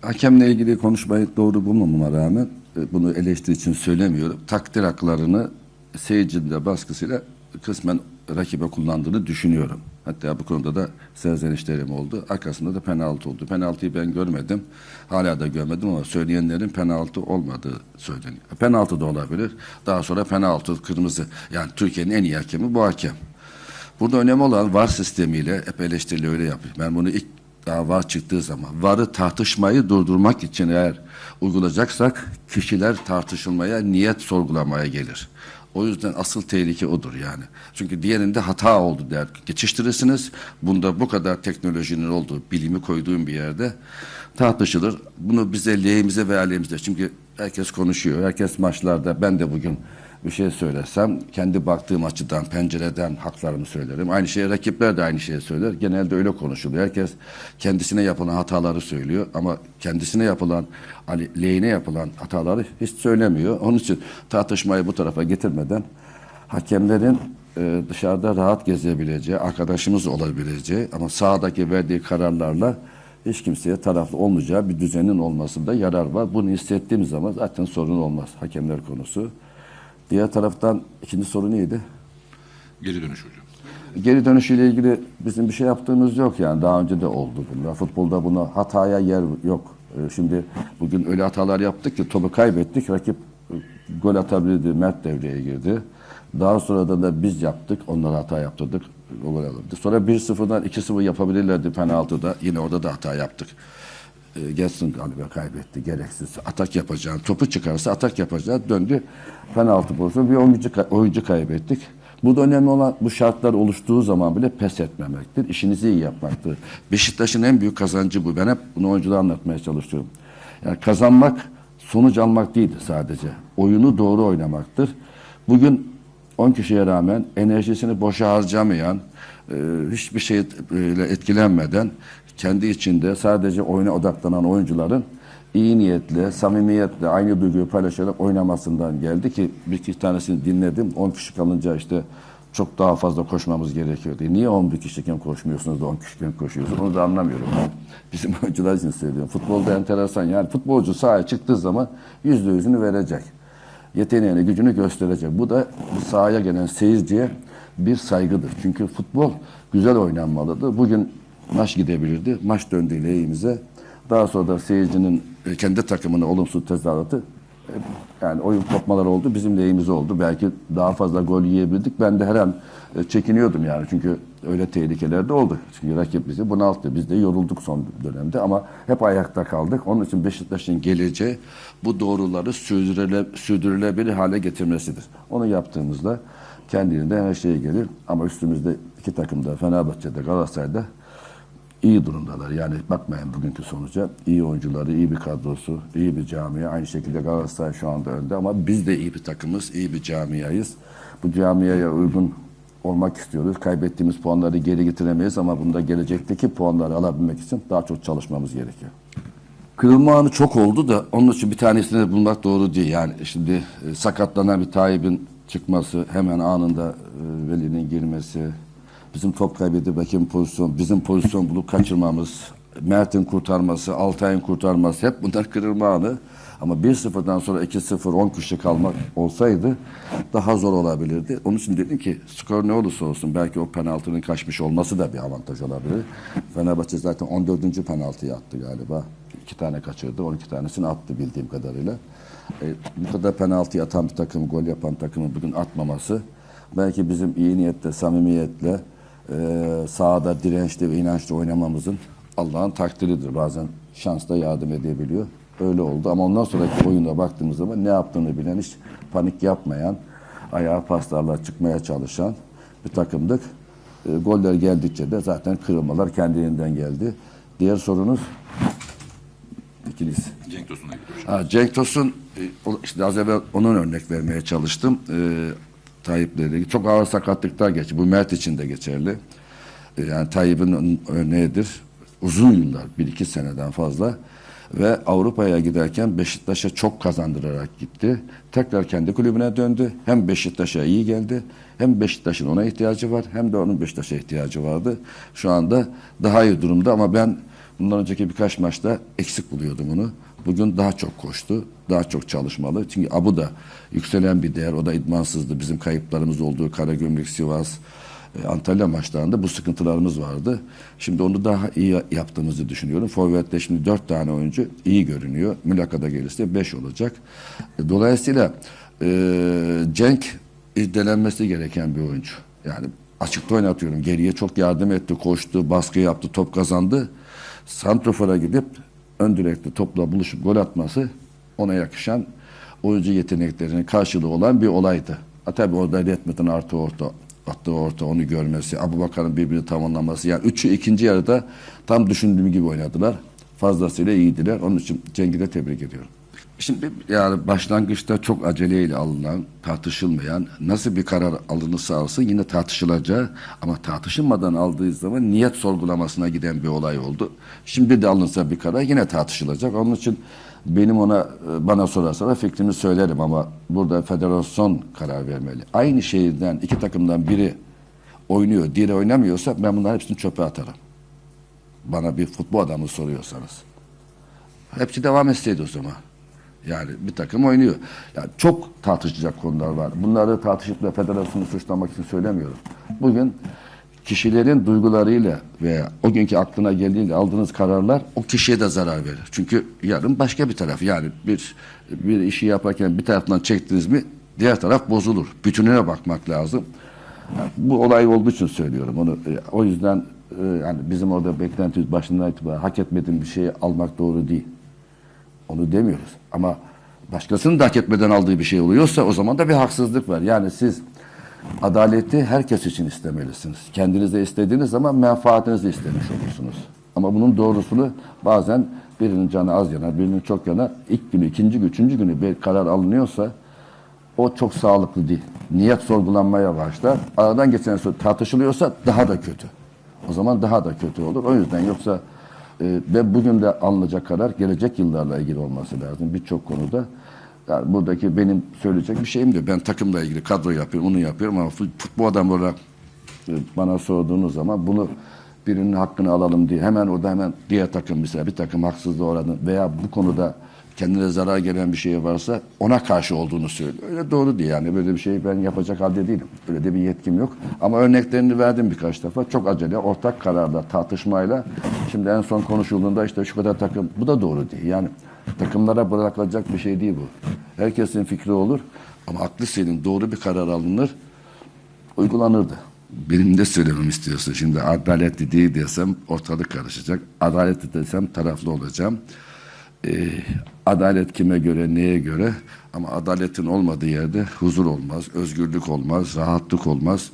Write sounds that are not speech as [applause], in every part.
hakemle ilgili konuşmayı doğru bulmamama rağmen e, bunu eleştiri için söylemiyorum. Takdir haklarını seyircinin de baskısıyla kısmen rakibe kullandığını düşünüyorum. Hatta bu konuda da serzenişlerim oldu. Arkasında da penaltı oldu. Penaltıyı ben görmedim. Hala da görmedim ama söyleyenlerin penaltı olmadığı söyleniyor. Penaltı da olabilir. Daha sonra penaltı, kırmızı. Yani Türkiye'nin en iyi hakemi bu hakem. Burada önemli olan VAR sistemiyle hep eleştirili öyle yapıyor. Ben bunu ilk daha VAR çıktığı zaman VAR'ı tartışmayı durdurmak için eğer uygulayacaksak kişiler tartışılmaya, niyet sorgulamaya gelir. O yüzden asıl tehlike odur yani. Çünkü diğerinde hata oldu der. Geçiştirirsiniz. Bunda bu kadar teknolojinin olduğu, bilimi koyduğum bir yerde tartışılır. Bunu bize lehimize ve aleyhimize. Çünkü herkes konuşuyor. Herkes maçlarda. Ben de bugün bir şey söylesem kendi baktığım açıdan, pencereden haklarımı söylerim. Aynı şeyi rakipler de aynı şeyi söyler. Genelde öyle konuşuluyor. Herkes kendisine yapılan hataları söylüyor ama kendisine yapılan, hani lehine yapılan hataları hiç söylemiyor. Onun için tartışmayı bu tarafa getirmeden hakemlerin e, dışarıda rahat gezebileceği, arkadaşımız olabileceği ama sahadaki verdiği kararlarla hiç kimseye taraflı olmayacağı bir düzenin olmasında yarar var. Bunu hissettiğim zaman zaten sorun olmaz hakemler konusu. Diğer taraftan ikinci soru neydi? Geri dönüş hocam. Geri dönüşüyle ilgili bizim bir şey yaptığımız yok yani daha önce de oldu bunlar. Futbolda buna hataya yer yok. Ee, Şimdi bugün öyle hatalar yaptık ki topu kaybettik. Rakip e, gol atabilirdi. Mert devreye girdi. Daha sonra da, biz yaptık. Onlara hata yaptırdık. Gol alırdı. Sonra 1-0'dan 2-0 yapabilirlerdi penaltıda. Yine orada da hata yaptık. E, Gelsin galiba kaybetti gereksiz. Atak yapacağım. Topu çıkarsa atak yapacağız. Döndü. Penaltı pozisyonu. Bir oyuncu, oyuncu kaybettik. Bu da önemli olan bu şartlar oluştuğu zaman bile pes etmemektir. İşinizi iyi yapmaktır. Beşiktaş'ın en büyük kazancı bu. Ben hep bunu oyunculara anlatmaya çalışıyorum. Yani kazanmak sonuç almak değildir sadece. Oyunu doğru oynamaktır. Bugün 10 kişiye rağmen enerjisini boşa harcamayan, e, hiçbir şeyle etkilenmeden kendi içinde sadece oyuna odaklanan oyuncuların iyi niyetle, samimiyetle aynı duyguyu paylaşarak oynamasından geldi ki bir iki tanesini dinledim. 10 kişi kalınca işte çok daha fazla koşmamız gerekiyor diye. Niye 11 kişiyken koşmuyorsunuz da 10 kişiyken koşuyorsunuz? Onu da anlamıyorum. Bizim [laughs] oyuncular için söylüyorum. Futbolda enteresan yani futbolcu sahaya çıktığı zaman yüzde yüzünü verecek yeteneğini, gücünü gösterecek. Bu da sahaya gelen seyirciye bir saygıdır. Çünkü futbol güzel oynanmalıdır. Bugün maç gidebilirdi. Maç döndü lehimize. Daha sonra da seyircinin e, kendi takımına olumsuz tezahüratı e, yani oyun kopmalar oldu. Bizim lehimize oldu. Belki daha fazla gol yiyebildik. Ben de her an e, çekiniyordum yani. Çünkü öyle tehlikeler de oldu. Çünkü rakip bizi bunalttı. Biz de yorulduk son dönemde ama hep ayakta kaldık. Onun için Beşiktaş'ın geleceği bu doğruları sürdürüle, sürdürülebilir hale getirmesidir. Onu yaptığımızda kendiliğinden her şey gelir. Ama üstümüzde iki takımda Fenerbahçe'de Galatasaray'da iyi durumdalar. Yani bakmayın bugünkü sonuca. iyi oyuncuları, iyi bir kadrosu, iyi bir camia. Aynı şekilde Galatasaray şu anda önde ama biz de iyi bir takımız, iyi bir camiayız. Bu camiaya uygun olmak istiyoruz. Kaybettiğimiz puanları geri getiremeyiz ama bunda gelecekteki puanları alabilmek için daha çok çalışmamız gerekiyor. Kırılma anı çok oldu da onun için bir tanesini bulmak doğru değil. Yani şimdi e, sakatlanan bir Tayyip'in çıkması, hemen anında e, Veli'nin girmesi, bizim top kaybedip hakem pozisyon, bizim pozisyon bulup kaçırmamız, Mert'in kurtarması, Altay'ın kurtarması hep bunlar kırılma anı. Ama 1-0'dan sonra 2-0 10 kişi kalmak olsaydı daha zor olabilirdi. Onun için dedim ki skor ne olursa olsun belki o penaltının kaçmış olması da bir avantaj olabilir. Fenerbahçe zaten 14. penaltıyı attı galiba. İki tane kaçırdı, 12 tanesini attı bildiğim kadarıyla. E, bu kadar penaltı atan bir takım, gol yapan takımın bugün atmaması belki bizim iyi niyetle, samimiyetle e, sahada dirençli ve inançlı oynamamızın Allah'ın takdiridir. Bazen şans da yardım edebiliyor. Öyle oldu ama ondan sonraki oyunda baktığımız zaman ne yaptığını bilen, hiç panik yapmayan, ayağa paslarla çıkmaya çalışan bir takımdık. E, goller geldikçe de zaten kırılmalar kendiliğinden geldi. Diğer sorunuz ikiniz. Cenk Tosun'la ilgili hocam. Ha, Cenk Tosun, e, işte az evvel onun örnek vermeye çalıştım. E, Tayyip'le ilgili. Çok ağır sakatlıklar geçti. Bu Mert için de geçerli. E, yani Tayyip'in örneğidir. Uzun yıllar, bir iki seneden fazla. Ve Avrupa'ya giderken Beşiktaş'a çok kazandırarak gitti. Tekrar kendi kulübüne döndü. Hem Beşiktaş'a iyi geldi. Hem Beşiktaş'ın ona ihtiyacı var. Hem de onun Beşiktaş'a ihtiyacı vardı. Şu anda daha iyi durumda ama ben Bundan önceki birkaç maçta eksik buluyordum onu. Bugün daha çok koştu, daha çok çalışmalı. Çünkü Abu da yükselen bir değer. O da idmansızdı. Bizim kayıplarımız olduğu Karagümrük, Sivas, e, Antalya maçlarında bu sıkıntılarımız vardı. Şimdi onu daha iyi yaptığımızı düşünüyorum. Forvet'te şimdi dört tane oyuncu iyi görünüyor. Mülakada gelirse beş olacak. E, Dolayısıyla e, Cenk izlenmesi gereken bir oyuncu. Yani açıkta oynatıyorum. Geriye çok yardım etti, koştu, baskı yaptı, top kazandı. Santrofor'a gidip ön direkte topla buluşup gol atması ona yakışan oyuncu yeteneklerinin karşılığı olan bir olaydı. Ha, tabii orada Redmond'un artı orta attığı orta onu görmesi, Abu Bakar'ın birbirini tamamlaması. Yani üçü ikinci yarıda tam düşündüğüm gibi oynadılar. Fazlasıyla iyiydiler. Onun için Cenk'i de tebrik ediyorum. Şimdi yani başlangıçta çok aceleyle alınan, tartışılmayan, nasıl bir karar alınırsa alsın yine tartışılacağı ama tartışılmadan aldığı zaman niyet sorgulamasına giden bir olay oldu. Şimdi de alınsa bir karar yine tartışılacak. Onun için benim ona e, bana sorarsa fikrimi söylerim ama burada federasyon karar vermeli. Aynı şehirden iki takımdan biri oynuyor, diğeri oynamıyorsa ben bunların hepsini çöpe atarım. Bana bir futbol adamı soruyorsanız. Hepsi devam etseydi o zaman. Yani bir takım oynuyor. Yani çok tartışacak konular var. Bunları tartışıp da federasyonu suçlamak için söylemiyorum. Bugün kişilerin duygularıyla veya o günkü aklına geldiğinde aldığınız kararlar o kişiye de zarar verir. Çünkü yarın başka bir taraf yani bir bir işi yaparken bir taraftan çektiniz mi diğer taraf bozulur. Bütününe bakmak lazım. Yani bu olay olduğu için söylüyorum onu. E, O yüzden e, yani bizim orada beklentimiz başından itibaren hak etmediğim bir şeyi almak doğru değil. Onu demiyoruz. Ama başkasının da hak etmeden aldığı bir şey oluyorsa o zaman da bir haksızlık var. Yani siz adaleti herkes için istemelisiniz. Kendiniz de istediğiniz zaman menfaatinizi istemiş olursunuz. Ama bunun doğrusunu bazen birinin canı az yanar, birinin çok yanar. İlk günü, ikinci gün, üçüncü günü bir karar alınıyorsa o çok sağlıklı değil. Niyet sorgulanmaya başlar. Aradan geçen süre tartışılıyorsa daha da kötü. O zaman daha da kötü olur. O yüzden yoksa e, ve bugün de alınacak karar gelecek yıllarla ilgili olması lazım birçok konuda. Yani buradaki benim söyleyecek bir şeyim diyor. Ben takımla ilgili kadro yapıyorum, onu yapıyorum ama fut- futbol adamı olarak e, bana sorduğunuz zaman bunu birinin hakkını alalım diye hemen orada hemen diğer takım mesela bir takım haksızlığa uğradı veya bu konuda kendine zarar gelen bir şey varsa ona karşı olduğunu söylüyor. Öyle doğru değil yani böyle bir şeyi ben yapacak halde değilim. Öyle de bir yetkim yok. Ama örneklerini verdim birkaç defa. Çok acele ortak kararla tartışmayla şimdi en son konuşulduğunda işte şu kadar takım bu da doğru değil. Yani takımlara bırakılacak bir şey değil bu. Herkesin fikri olur ama aklı senin doğru bir karar alınır uygulanırdı. Benim de söylemem istiyorsun. Şimdi adaletli değil desem ortalık karışacak. Adaletli desem taraflı olacağım. Ee, adalet kime göre, neye göre? Ama adaletin olmadığı yerde huzur olmaz, özgürlük olmaz, rahatlık olmaz.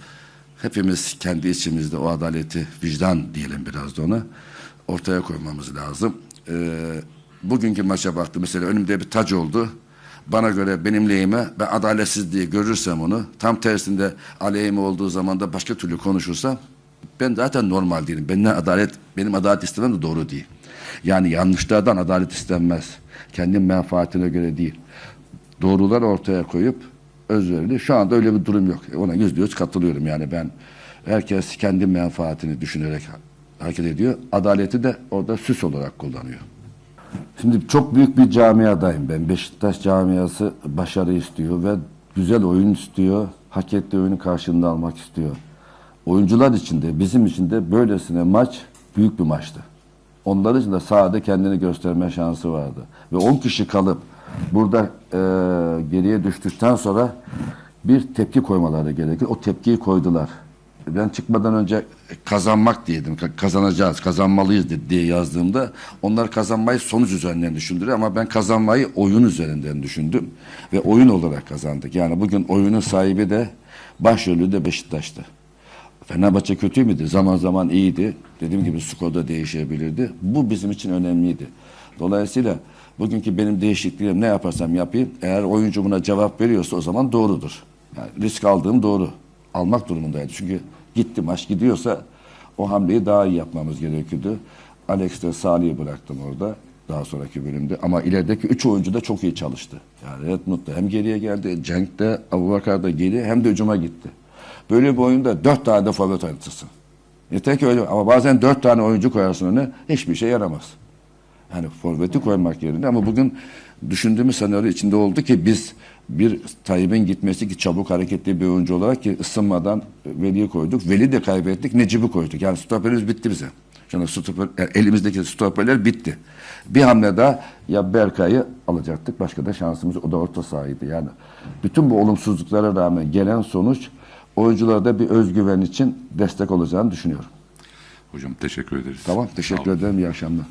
Hepimiz kendi içimizde o adaleti, vicdan diyelim biraz da ona, ortaya koymamız lazım. Ee, bugünkü maça baktım mesela önümde bir tac oldu. Bana göre benim lehime ben adaletsiz diye görürsem onu tam tersinde aleyhime olduğu zaman da başka türlü konuşursam ben zaten normal değilim. Benden adalet, benim adalet istemem de doğru değil. Yani yanlışlardan adalet istenmez. Kendi menfaatine göre değil. Doğrular ortaya koyup özverili. Şu anda öyle bir durum yok. Ona yüzde yüz katılıyorum yani ben. Herkes kendi menfaatini düşünerek hareket ediyor. Adaleti de orada süs olarak kullanıyor. Şimdi çok büyük bir camiadayım ben. Beşiktaş camiası başarı istiyor ve güzel oyun istiyor. Hak ettiği oyunu karşılığında almak istiyor. Oyuncular için de bizim için de böylesine maç büyük bir maçtı. Onlar için de sahada kendini gösterme şansı vardı. Ve 10 kişi kalıp burada e, geriye düştükten sonra bir tepki koymaları gerekir. O tepkiyi koydular. Ben çıkmadan önce kazanmak diyedim. Ka- Kazanacağız, kazanmalıyız diye yazdığımda onlar kazanmayı sonuç üzerinden düşündüler ama ben kazanmayı oyun üzerinden düşündüm ve oyun olarak kazandık. Yani bugün oyunun sahibi de başrolü de Beşiktaş'tı. Fenerbahçe kötü müydü? Zaman zaman iyiydi. Dediğim gibi skor da değişebilirdi. Bu bizim için önemliydi. Dolayısıyla bugünkü benim değişikliğim ne yaparsam yapayım eğer oyuncu buna cevap veriyorsa o zaman doğrudur. Yani risk aldığım doğru. Almak durumundaydı. Çünkü gitti maç gidiyorsa o hamleyi daha iyi yapmamız gerekiyordu. Alex de Salih'i bıraktım orada daha sonraki bölümde. Ama ilerideki üç oyuncu da çok iyi çalıştı. Yani Redmond da hem geriye geldi, Cenk de, Abubakar da geri hem de hücuma gitti. Böyle bir oyunda dört tane de forvet oynatırsın. Yeter ki öyle ama bazen dört tane oyuncu koyarsın önüne hiçbir şey yaramaz. Yani forveti koymak yerine ama bugün düşündüğümüz senaryo içinde oldu ki biz bir Tayyip'in gitmesi ki çabuk hareketli bir oyuncu olarak ki ısınmadan Veli'yi koyduk. Veli de kaybettik. Necip'i koyduk. Yani stoperimiz bitti bize. Şimdi stoper, yani elimizdeki stoperler bitti. Bir hamle daha ya Berkay'ı alacaktık. Başka da şansımız o da orta sahaydı. Yani bütün bu olumsuzluklara rağmen gelen sonuç oyuncularda bir özgüven için destek olacağını düşünüyorum. Hocam teşekkür ederiz. Tamam. Teşekkür ederim. İyi akşamlar.